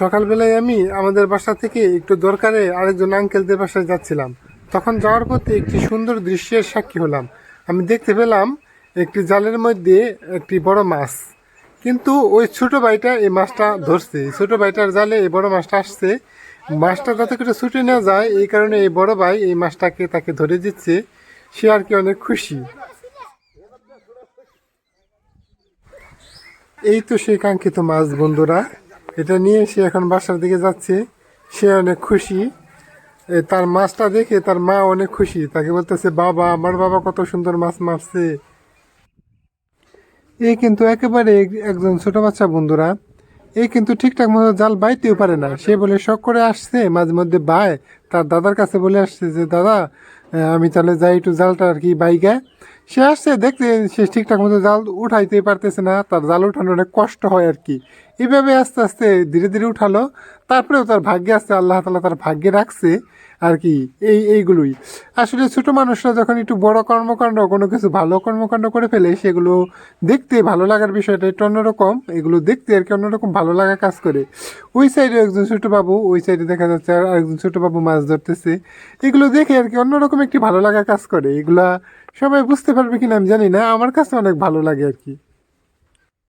সকালবেলায় আমি আমাদের বাসা থেকে একটু দরকারে আরেকজন আঙ্কেলদের বাসায় যাচ্ছিলাম। তখন যাওয়ার পথে একটি সুন্দর দৃশ্যের সাক্ষী হলাম। আমি দেখতে পেলাম একটি জালের মধ্যে একটি বড় মাছ। কিন্তু ওই ছোট ভাইটা এই মাছটা ধরছে। ছোট ভাইটার জালে এই বড় মাছটা আসছে। মাছটা যাতে করে ছুটে না যায়, এই কারণে এই বড় ভাই এই মাছটাকে তাকে ধরে দিচ্ছে। সে আর কি অনেক খুশি। এই তো সেই কাঙ্ক্ষিত মাছ, বন্ধুরা। এটা নিয়ে সে এখন বাসার দিকে যাচ্ছে। সে অনেক খুশি। তার মাছটা দেখে তার মা অনেক খুশি। তাকে বলতেছে, বাবা, আমার বাবা কত সুন্দর মাছ মারছে। এই কিন্তু একেবারে একজন ছোট বাচ্চা বন্ধুরা। এই কিন্তু ঠিকঠাক মতো জাল বাইতেও পারে না। সে বলে, শখ করে আসছে। মাঝে মধ্যে বায়। তার দাদার কাছে বলে আসছে যে, দাদা আমি তাহলে যাই একটু জালটা আর কি বাইকে সে আসছে দেখতে সে ঠিকঠাক মতো জাল উঠাইতে পারতেছে না, তার জাল উঠানো অনেক কষ্ট হয় আর কি। এইভাবে আস্তে আস্তে ধীরে ধীরে উঠালো, তারপরেও তার ভাগ্যে আসছে, আল্লাহ তালা তার ভাগ্যে রাখছে আর কি, এই, এইগুলোই। আসলে ছোটো মানুষরা যখন একটু বড় কর্মকাণ্ড, কোনো কিছু ভালো কর্মকাণ্ড করে ফেলে, সেগুলো দেখতে ভালো লাগার বিষয়টা একটু অন্যরকম, এগুলো দেখতে আর কি অন্যরকম ভালো লাগা কাজ করে। ওই সাইডে একজন ছোট বাবু, ওই সাইডে দেখা যাচ্ছে আর একজন ছোট বাবু মাছ ধরতেছে, এগুলো দেখে আর কি অন্যরকম একটি ভালো লাগা কাজ করে। এগুলা সবাই বুঝতে পারবে কিনা আমি জানি না। আমার কাছে অনেক ভালো লাগে আর কি।